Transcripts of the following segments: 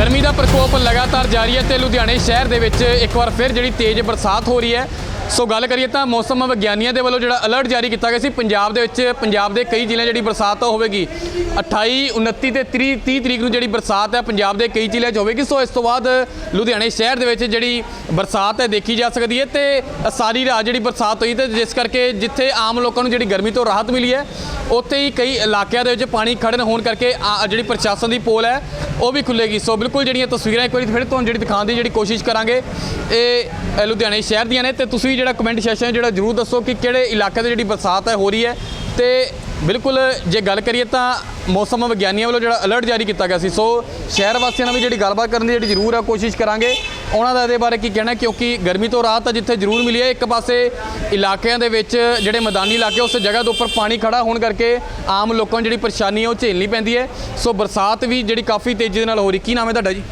ਗਰਮੀ ਦਾ ਪ੍ਰਕੋਪ ਲਗਾਤਾਰ ਜਾਰੀ ਹੈ ਤੇ ਲੁਧਿਆਣੇ ਸ਼ਹਿਰ ਦੇ ਵਿੱਚ ਇੱਕ ਵਾਰ ਫਿਰ ਜਿਹੜੀ ਤੇਜ਼ ਬਰਸਾਤ ਹੋ ਰਹੀ ਹੈ। ਸੋ ਗੱਲ ਕਰੀਏ ਤਾਂ ਮੌਸਮ ਵਿਗਿਆਨੀਆਂ ਦੇ ਵੱਲੋਂ ਜਿਹੜਾ ਅਲਰਟ ਜਾਰੀ ਕੀਤਾ ਗਿਆ ਸੀ, ਪੰਜਾਬ ਦੇ ਵਿੱਚ, ਪੰਜਾਬ ਦੇ ਕਈ ਜ਼ਿਲ੍ਹਿਆਂ ਜਿਹੜੀ ਬਰਸਾਤ ਹੋਵੇਗੀ। 28 29 ਤੇ 30 30 ਤਰੀਕ ਨੂੰ ਜਿਹੜੀ ਬਰਸਾਤ ਹੈ, ਪੰਜਾਬ ਦੇ ਕਈ ਜ਼ਿਲ੍ਹਿਆਂ 'ਚ ਹੋਵੇਗੀ। ਸੋ ਇਸ ਤੋਂ ਬਾਅਦ ਲੁਧਿਆਣੇ ਸ਼ਹਿਰ ਦੇ ਵਿੱਚ ਜਿਹੜੀ ਬਰਸਾਤ ਹੈ, ਦੇਖੀ ਜਾ ਸਕਦੀ ਹੈ ਤੇ ਸਾਰੀ ਰਾਤ ਜਿਹੜੀ ਬਰਸਾਤ ਹੋਈ ਤੇ ਜਿਸ ਕਰਕੇ ਜਿੱਥੇ ਆਮ ਲੋਕਾਂ ਨੂੰ ਜਿਹੜੀ ਗਰਮੀ ਤੋਂ ਰਾਹਤ ਮਿਲੀ ਹੈ, ਉੱਥੇ ਹੀ ਕਈ ਇਲਾਕਿਆਂ ਦੇ ਵਿੱਚ ਪਾਣੀ ਖੜਨ ਹੋਣ ਕਰਕੇ ਆ- ਜਿਹੜੀ ਪ੍ਰਸ਼ਾਸਨ ਦੀ ਪੋਲ ਹੈ ਉਹ ਵੀ ਖੁੱਲੇਗੀ ਸੋ ਬਿਲਕੁਲ ਜਿਹੜੀਆਂ ਤਸਵੀਰਾਂ ਇੱਕ ਵਾਰੀ ਫਿਰ ਤੁਹਾਨੂੰ ਜਿਹੜੀ ਦਿਖਾਉਣ ਦੀ ਜਿਹੜੀ ਕੋਸ਼ਿਸ਼ ਕਰਾਂਗੇ, ਇਹ ਲੁਧਿਆਣੇ ਸ਼ਹਿਰ ਦੀਆਂ ਨੇ। ਤੇ ਤੁਸੀਂ ਜਿਹੜਾ ਕਮੈਂਟ ਸੈਸ਼ਨ ਜਿਹੜਾ ਜਰੂਰ ਦੱਸੋ ਕਿ ਕਿਹੜੇ ਇਲਾਕੇ 'ਤੇ ਜਿਹੜੀ ਬਰਸਾਤ ਹੈ, ਹੋ ਰਹੀ ਹੈ। ਤੇ ਬਿਲਕੁਲ, ਜੇ ਗੱਲ ਕਰੀਏ ਤਾਂ ਮੌਸਮ ਵਿਗਿਆਨੀਆਂ ਵੱਲੋਂ ਜਿਹੜਾ ਅਲਰਟ ਜਾਰੀ ਕੀਤਾ ਗਿਆ ਸੀ, ਸੋ ਸ਼ਹਿਰ ਵਾਸੀਆਂ ਨਾਲ ਵੀ ਜਿਹੜੀ ਗੱਲਬਾਤ ਕਰਨ ਦੀ ਜਿਹੜੀ ਜ਼ਰੂਰ ਆ, ਕੋਸ਼ਿਸ਼ ਕਰਾਂਗੇ। ਉਹਨਾਂ ਦਾ ਇਹਦੇ ਬਾਰੇ ਕੀ ਕਹਿਣਾ, ਕਿਉਂਕਿ ਗਰਮੀ ਤੋਂ ਰਾਹਤ ਤਾਂ ਜਿੱਥੇ ਜ਼ਰੂਰ ਮਿਲੀ ਹੈ, ਇੱਕ ਪਾਸੇ ਇਲਾਕਿਆਂ ਦੇ ਵਿੱਚ ਜਿਹੜੇ ਮੈਦਾਨੀ ਇਲਾਕੇ ਉਸ ਜਗ੍ਹਾ ਦੇ ਉੱਪਰ ਪਾਣੀ ਖੜਾ ਹੋਣ ਕਰਕੇ ਆਮ ਲੋਕਾਂ ਨੂੰ ਜਿਹੜੀ ਪਰੇਸ਼ਾਨੀ ਹੈ ਉਹ ਝੇਲਣੀ ਪੈਂਦੀ ਹੈ। ਸੋ ਬਰਸਾਤ ਵੀ ਜਿਹੜੀ ਕਾਫੀ ਤੇਜ਼ੀ ਦੇ ਨਾਲ ਹੋ ਰਹੀ, ਕੀ ਨਾਮ ਹੈ ਤੁਹਾਡਾ ਜੀ?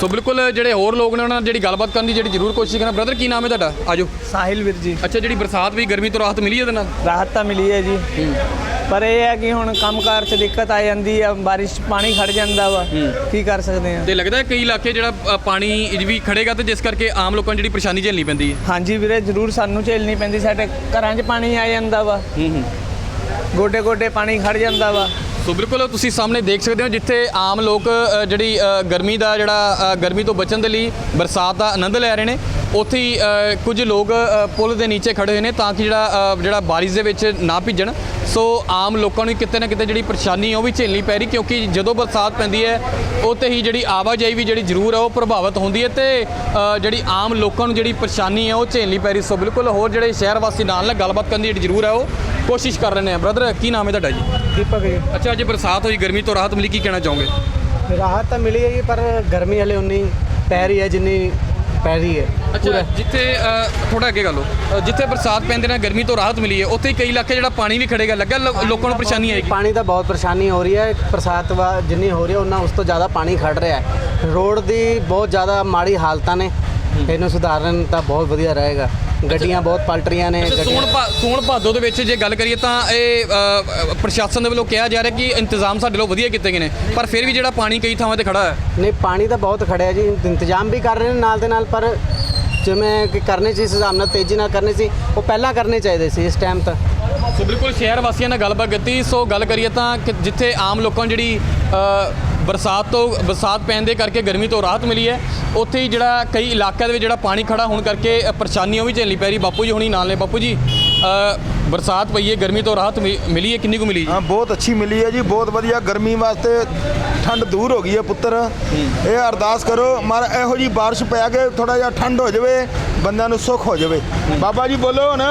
ਸੋ ਬਿਲਕੁਲ ਜਿਹੜੇ ਹੋਰ ਲੋਕ ਨੇ ਉਹਨਾਂ ਨਾਲ ਜਿਹੜੀ ਗੱਲਬਾਤ ਕਰਨ ਦੀ ਜਿਹੜੀ ਜ਼ਰੂਰ ਕੋਸ਼ਿਸ਼ ਕਰਨਾ। ਬ੍ਰਦਰ ਕੀ ਨਾਮ ਹੈ ਤੁਹਾਡਾ? ਆਜੋ। ਸਾਹਿਲ ਵੀਰ ਜੀ। ਅੱਛਾ ਜਿਹੜੀ ਬਰਸਾਤ ਵੀ ਗਰਮੀ ਤੋਂ ਰਾਹਤ ਮਿਲੀ ਇਹਦੇ ਨਾਲ? ਰਾਹਤ ਤਾਂ ਮਿਲੀ ਹੈ ਜੀ। ਪਰ ਇਹ ਹੈ ਕਿ ਹੁਣ ਕੰਮਕਾਰ 'ਚ ਦਿੱਕਤ ਆ ਜਾਂਦੀ ਆ ਬਾਰਿਸ਼ 'ਚ ਪਾਣੀ ਖੜ ਜਾਂਦਾ ਵਾ। ਕੀ ਕਰ ਸਕਦੇ ਆ? ਤੇ ਲੱਗਦਾ ਹੈ ਕਈ ਇਲਾਕੇ ਜਿਹੜਾ ਪਾਣੀ ਵੀ ਖੜੇਗਾ ਤੇ ਜਿਸ ਕਰਕੇ ਆਮ ਲੋਕਾਂ ਨੂੰ ਜਿਹੜੀ ਪਰੇਸ਼ਾਨੀ ਝੇਲਣੀ ਪੈਂਦੀ ਹੈ। ਹਾਂਜੀ ਵੀਰੇ ਜ਼ਰੂਰ ਸਾਨੂੰ ਝੇਲਣੀ ਪੈਂਦੀ ਸਾਡੇ ਘਰਾਂ 'ਚ ਪਾਣੀ ਆ ਜਾਂਦਾ ਵਾ। ਹੂੰ ਹੂੰ। ਗੋਡੇ ਗੋਡੇ ਪਾਣੀ ਖੜ ਜਾਂਦਾ ਵਾ। ਸੋ ਬਿਲਕੁਲ ਤੁਸੀਂ ਸਾਹਮਣੇ ਦੇਖ ਸਕਦੇ ਹੋ ਜਿੱਥੇ ਆਮ ਲੋਕ ਜਿਹੜੀ ਗਰਮੀ ਦਾ ਜਿਹੜਾ ਗਰਮੀ ਤੋਂ ਬਚਣ ਦੇ ਲਈ ਬਰਸਾਤ ਦਾ ਆਨੰਦ ਲੈ ਰਹੇ ਨੇ। ਉੱਥੇ ਹੀ ਕੁਝ ਲੋਕ ਪੁਲ ਦੇ ਨੀਚੇ ਖੜੇ ਹੋਏ ਨੇ ਤਾਂ ਕਿ ਜਿਹੜਾ ਜਿਹੜਾ ਬਾਰਿਸ਼ ਦੇ ਵਿੱਚ ਨਾ ਭਿੱਜਣ। ਸੋ ਆਮ ਲੋਕਾਂ ਨੂੰ ਕਿਤੇ ਨਾ ਕਿਤੇ ਜਿਹੜੀ ਪਰੇਸ਼ਾਨੀ ਉਹ ਵੀ ਝੇਲਣੀ ਪੈ ਰਹੀ ਕਿਉਂਕਿ ਜਦੋਂ ਬਰਸਾਤ ਪੈਂਦੀ ਹੈ, ਉੱਥੇ ਹੀ ਜਿਹੜੀ ਆਵਾਜਾਈ ਵੀ ਜਿਹੜੀ ਜ਼ਰੂਰ ਹੈ ਉਹ ਪ੍ਰਭਾਵਿਤ ਹੁੰਦੀ ਹੈ ਤੇ ਜਿਹੜੀ ਆਮ ਲੋਕਾਂ ਨੂੰ ਜਿਹੜੀ ਪਰੇਸ਼ਾਨੀ ਹੈ ਉਹ ਝੇਲਣੀ ਪੈ ਰਹੀ। ਸੋ ਬਿਲਕੁਲ ਹੋਰ ਜਿਹੜੇ ਸ਼ਹਿਰ ਵਾਸੀ ਨਾਲ ਨਾਲ ਗੱਲਬਾਤ ਕਰਨ ਦੀ ਜਿਹੜੀ ਜ਼ਰੂਰ ਹੈ ਉਹ ਕੋਸ਼ਿਸ਼ ਕਰ ਰਹੇ ਨੇ। ਬ੍ਰਦਰ ਕੀ ਨਾਮ ਹੈ ਤੁਹਾਡਾ ਜੀ? ਦੀਪਕ ਜੀ। ਅੱਛਾ ਅੱਜ ਬਰਸਾਤ ਹੋਈ ਗਰਮੀ ਤੋਂ ਰਾਹਤ ਮਿਲੀ ਕੀ ਕਹਿਣਾ ਚਾਹੋਗੇ? ਰਾਹਤ ਤਾਂ ਮਿਲੀ ਹੈ ਜੀ, ਪਰ ਗਰਮੀ ਹਲੇ ਉਨੀ ਪੈ ਰਹੀ ਹੈ ਜਿੰਨੀ ਪੈ ਰਹੀ ਹੈ। ਅੱਛਾ ਜਿੱਥੇ ਥੋੜਾ ਅੱਗੇ ਗੱਲ ਹੋ। ਜਿੱਥੇ ਬਰਸਾਤ ਪੈਂਦੇ ਨਾਲ ਗਰਮੀ ਤੋਂ ਰਾਹਤ ਮਿਲੀ ਹੈ ਉੱਥੇ ਕਈ ਇਲਾਕੇ ਜਿਹੜਾ ਪਾਣੀ ਵੀ ਖੜੇਗਾ ਲੱਗਾ ਲੋਕਾਂ ਨੂੰ ਪਰੇਸ਼ਾਨੀ ਆਏਗੀ। ਪਾਣੀ ਦਾ ਬਹੁਤ ਪਰੇਸ਼ਾਨੀ ਹੋ ਰਹੀ ਹੈ ਬਰਸਾਤ ਵਾ ਜਿੰਨੀ ਹੋ ਰਹੀ ਹੈ ਉਹਨਾਂ ਉਸ ਤੋਂ ਜ਼ਿਆਦਾ ਪਾਣੀ ਖੜ ਰਿਹਾ ਹੈ। ਰੋਡ ਦੀ ਬਹੁਤ ਜ਼ਿਆਦਾ ਮਾੜੀ ਹਾਲਤਾਂ ਨੇ ਇਹਨੂੰ ਸੁਧਾਰਨ ਤਾਂ ਬਹੁਤ ਵਧੀਆ ਰਹੇਗਾ। ਗੱਡੀਆਂ ਬਹੁਤ ਪਲਟ ਰਹੀਆਂ ਨੇ ਅੱਛਾ, ਗੱਡੀਆਂ- ਭਾ- ਸੋਨ ਭਾਦੋ ਦੇ ਵਿੱਚ ਜੇ ਗੱਲ ਕਰੀਏ ਤਾਂ ਇਹ ਅ, ਅ, ਪ੍ਰਸ਼ਾਸਨ ਦੇ ਵੱਲੋਂ ਕਿਹਾ ਜਾ ਰਿਹਾ ਕਿ ਇੰਤਜ਼ਾਮ ਸਾਡੇ ਵੱਲੋਂ ਵਧੀਆ ਕੀਤੇ ਗਏ ਨੇ ਪਰ ਫਿਰ ਵੀ ਜਿਹੜਾ ਪਾਣੀ ਕਈ ਥਾਵਾਂ ਤੇ ਖੜਾ ਹੈ। ਨਹੀਂ ਪਾਣੀ ਤਾਂ ਬਹੁਤ ਖੜਿਆ ਜੀ ਇੰਤਜ਼ਾਮ ਵੀ ਕਰ ਰਹੇ ਨੇ ਨਾਲ ਦੇ ਨਾਲ ਪਰ ਜਿਵੇਂ ਕਿ ਕਰਨੇ ਸੀ ਇਸ ਹਿਸਾਬ ਨਾਲ ਤੇਜ਼ੀ ਨਾਲ ਕਰਨੇ ਸੀ ਉਹ ਪਹਿਲਾਂ ਕਰਨੇ ਚਾਹੀਦੇ ਸੀ ਇਸ ਟਾਈਮ ਤਾਂ। ਸੋ ਬਿਲਕੁਲ ਸ਼ਹਿਰ ਵਾਸੀਆਂ ਨਾਲ ਗੱਲਬਾਤ ਕੀਤੀ ਸੋ ਗੱਲ ਕਰੀਏ ਤਾਂ ਕਿ ਜਿੱਥੇ ਆਮ ਲੋਕਾਂ ਨੂੰ ਜਿਹੜੀ ਅ, ਬਰਸਾਤ ਤੋਂ ਬਰਸਾਤ ਪੈਣ ਦੇ ਕਰਕੇ ਗਰਮੀ ਤੋਂ ਰਾਹਤ ਮਿਲੀ ਹੈ। ਉੱਥੇ ਹੀ ਜਿਹੜਾ ਕਈ ਇਲਾਕਿਆਂ ਦੇ ਵਿੱਚ ਜਿਹੜਾ ਪਾਣੀ ਖੜਾ ਹੋਣ ਕਰਕੇ ਅ, ਪਰੇਸ਼ਾਨੀਆਂ ਵੀ ਝੇਲਣੀ ਪੈ ਰਹੀ। ਬਾਪੂ ਜੀ ਹੁਣੀ ਨਾਲ ਨੇ। ਬਾਪੂ ਜੀ ਬਰਸਾਤ ਪਈ ਹੈ ਗਰਮੀ ਤੋਂ ਰਾਹਤ ਮਿ- ਮਿਲੀ ਹੈ ਕਿੰਨੀ ਕੁ ਮਿਲੀ ਜੀ? ਹਾਂ ਬਹੁਤ ਅੱਛੀ ਮਿਲੀ ਹੈ ਜੀ ਬਹੁਤ ਵਧੀਆ। ਗਰਮੀ ਵਾਸਤੇ ਠੰਡ ਦੂਰ ਹੋ ਗਈ ਹੈ ਪੁੱਤਰ। ਇਹ ਅਰਦਾਸ ਕਰੋ ਮਾਰ ਇਹੋ ਜੀ ਬਾਰਿਸ਼ ਪੈ ਕੇ ਥੋੜਾ ਜਿਹਾ ਠੰਡ ਹੋ ਜਾਵੇ ਬੰਦਿਆਂ ਨੂੰ ਸੁੱਖ ਹੋ ਜਾਵੇ। ਬਾਬਾ ਜੀ ਬੋਲੋ ਹੁਣ।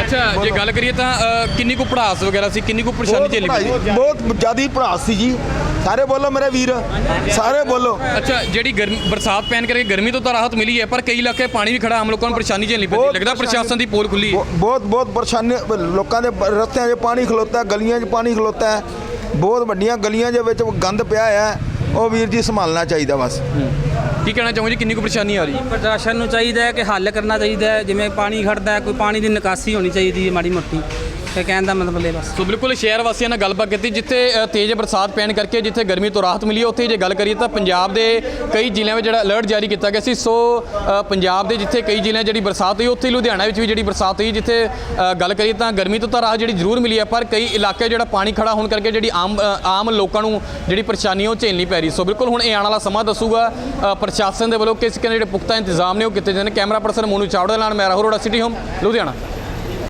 ਅੱਛਾ ਜੇ ਗੱਲ ਕਰੀਏ ਤਾਂ ਅ, ਕਿੰਨੀ ਕੁ ਪੜਾਸ ਵਗੈਰਾ ਸੀ ਕਿੰਨੀ ਕੁ ਪਰੇਸ਼ਾਨੀ ਬਹੁਤ ਝੇਲੀ ਪਈ ਬਹੁਤ ਜ਼ਿਆਦੀ ਭੜਾਸ ਸੀ ਜੀ। ਸਾਰੇ ਬੋਲੋ ਮੇਰੇ ਵੀਰ ਸਾਰੇ ਬੋਲੋ। ਅੱਛਾ ਜਿਹੜੀ ਗਰਮੀ ਬਰਸਾਤ ਪੈਣ ਕਰਕੇ ਗਰਮੀ ਤੋਂ ਤਾਂ ਰਾਹਤ ਮਿਲੀ ਹੈ ਪਰ ਕਈ ਇਲਾਕੇ ਪਾਣੀ ਵੀ ਖੜਾ ਆਮ ਲੋਕਾਂ ਨੂੰ ਪਰੇਸ਼ਾਨੀ ਝੇਲਣੀ ਪੈਂਦੀ ਬਹੁਤ ਲੱਗਦਾ ਪ੍ਰਸ਼ਾਸਨ ਦੀ ਪੋਲ ਖੁੱਲੀ ਹੈ। ਬਹੁ- ਬਹੁਤ ਬਹੁਤ ਪਰੇਸ਼ਾਨੀ ਲੋਕਾਂ ਦੇ ਰਸਤਿਆਂ 'ਚ ਪਾਣੀ ਖਲੋਤਾ ਗਲੀਆਂ 'ਚ ਪਾਣੀ ਖਲੋਤਾ ਬਹੁਤ ਵੱਡੀਆਂ ਗਲੀਆਂ ਦੇ ਵਿੱਚ ਗੰਦ ਪਿਆ ਹੈ। ਉਹ ਵੀਰ ਜੀ ਸੰਭਾਲਣਾ ਚਾਹੀਦਾ ਬਸ। ਕੀ ਕਹਿਣਾ ਚਾਹੋਗੇ ਜੀ? ਕਿੰਨੀ ਕੁ ਪਰੇਸ਼ਾਨੀ ਆ ਰਹੀ? ਹੈ ਪ੍ਰਸ਼ਾਸਨ ਨੂੰ ਚਾਹੀਦਾ ਹੈ ਕਿ ਹੱਲ ਕਰਨਾ ਚਾਹੀਦਾ ਹੈ। ਜਿਵੇਂ ਪਾਣੀ ਖੜਦਾ ਹੈ ਕੋਈ ਪਾਣੀ ਦੀ ਨਿਕਾਸੀ ਹੋਣੀ ਚਾਹੀਦੀ ਹੈ ਮਾੜੀ ਮੋਟੀ। ਤੇ ਕਹਿਣ ਦਾ ਮਤਲਬ ਇਹ ਬਸ। ਸੋ ਬਿਲਕੁਲ ਸ਼ਹਿਰ ਵਾਸੀਆਂ ਨਾਲ ਗੱਲਬਾਤ ਕੀਤੀ ਜਿੱਥੇ ਅ, ਤੇਜ਼ ਬਰਸਾਤ ਪੈਣ ਕਰਕੇ ਜਿੱਥੇ ਗਰਮੀ ਤੋਂ ਰਾਹਤ ਮਿਲੀ ਹੈ ਉੱਥੇ ਜੇ ਗੱਲ ਕਰੀਏ ਤਾਂ ਪੰਜਾਬ ਦੇ ਕਈ ਜ਼ਿਲ੍ਹਿਆਂ ਵਿੱਚ ਜਿਹੜਾ ਅਲਰਟ ਜਾਰੀ ਕੀਤਾ ਗਿਆ ਸੀ। ਸੋ ਅ, ਪੰਜਾਬ ਦੇ ਜਿੱਥੇ ਕਈ ਜ਼ਿਲ੍ਹਿਆਂ ਜਿਹੜੀ ਬਰਸਾਤ ਹੋਈ ਉੱਥੇ ਹੀ ਲੁਧਿਆਣਾ ਵਿੱਚ ਵੀ ਜਿਹੜੀ ਬਰਸਾਤ ਹੋਈ ਜਿੱਥੇ ਅ, ਗੱਲ ਕਰੀਏ ਤਾਂ ਗਰਮੀ ਤੋਂ ਤਾਂ ਰਾਹਤ ਜਿਹੜੀ ਜ਼ਰੂਰ ਮਿਲੀ ਹੈ ਪਰ ਕਈ ਇਲਾਕੇ ਜਿਹੜਾ ਪਾਣੀ ਖੜਾ ਹੋਣ ਕਰਕੇ ਜਿਹੜੀ ਆਮ ਅ, ਆਮ ਲੋਕਾਂ ਨੂੰ ਜਿਹੜੀ ਪਰੇਸ਼ਾਨੀ ਉਹ ਝੇਲਣੀ ਪੈ ਰਹੀ। ਸੋ ਬਿਲਕੁਲ ਹੁਣ ਇਹ ਆਉਣ ਵਾਲਾ ਸਮਾਂ ਦੱਸੂਗਾ ਅ, ਪ੍ਰਸ਼ਾਸਨ ਦੇ ਵੱਲੋਂ ਕਿਸ ਕਿਸ ਜਿਹੜੇ ਪੁਖਤਾ ਇੰਤਜ਼ਾਮ ਨੇ ਉਹ ਕੀਤੇ ਜਾਂਦੇ ਨੇ। ਕੈਮਰਾ ਪਰਸਨ ਮੋਨੂ ਚਾਵੜਾ ਦੇ ਨਾਲ ਮੈਂ ਰਾਹੁਲ ਰੋੜਾ ਸਿਟੀ ਹੋਮ ਲੁਧਿਆਣਾ।